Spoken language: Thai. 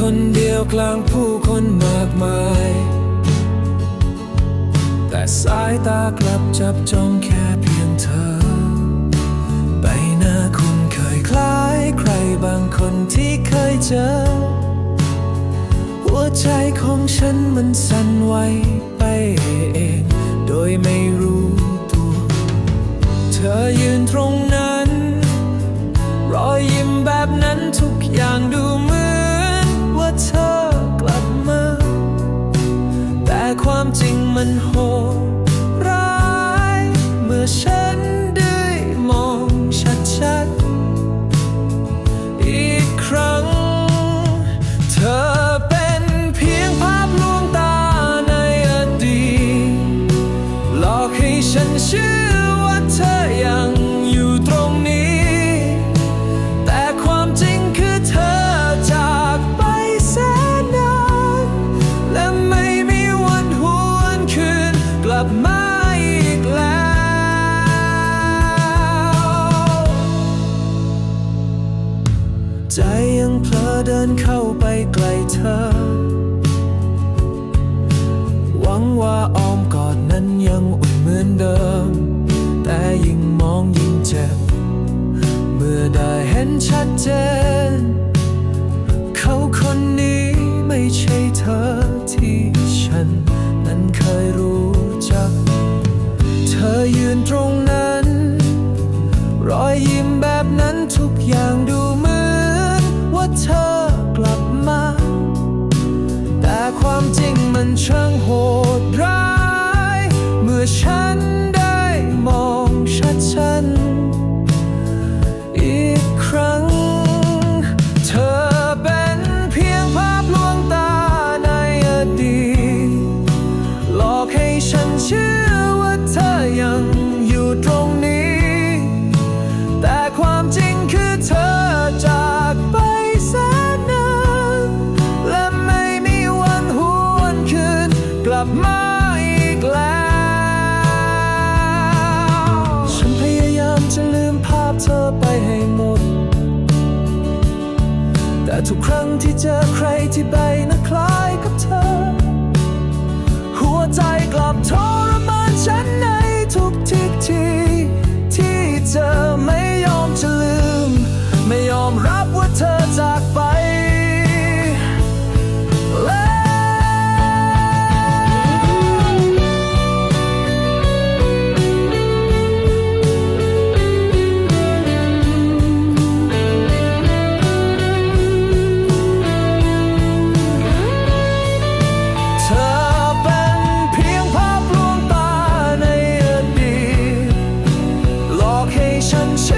คนเดียวกลางผู้คนมากมาย แต่สายตากลับจับจ้องแค่เพียงเธอ ใบหน้าคุณเคยคล้ายใครบางคนที่เคยเจอ หัวใจของฉันมันสั่นไหวไปเอง โดยไม่รู้ตัว เธอยืนตรงนั้น รอยยิ้มแบบนั้นทุกอย่างดูเหมือน มันโหดร้าย เมื่อฉันได้มองชัดๆ อีกครั้ง เธอเป็นเพียงภาพลวงตาในอดีตหลอกให้ฉันเชื่อ ลับมาอีกแล้ว ใจยังเพลอเดินเข้าไปใกลเธอ หวังว่าอ้อมกอดนั้นยังอุ่นเหมือนเดิม แต่ยิ่งมองยิ่งเจ็บ เมื่อได้เห็นชัดเจน ความจริงมันช่างโหดร้าย เมื่อฉัน กแล้ว ฉันพยายามจะลืมภาพเธอไปให้หมด แต่ทุกครั้งที่เจอใครที่ใบหน้าคล้ายกับเธอ หัวใจกลับทอ location change.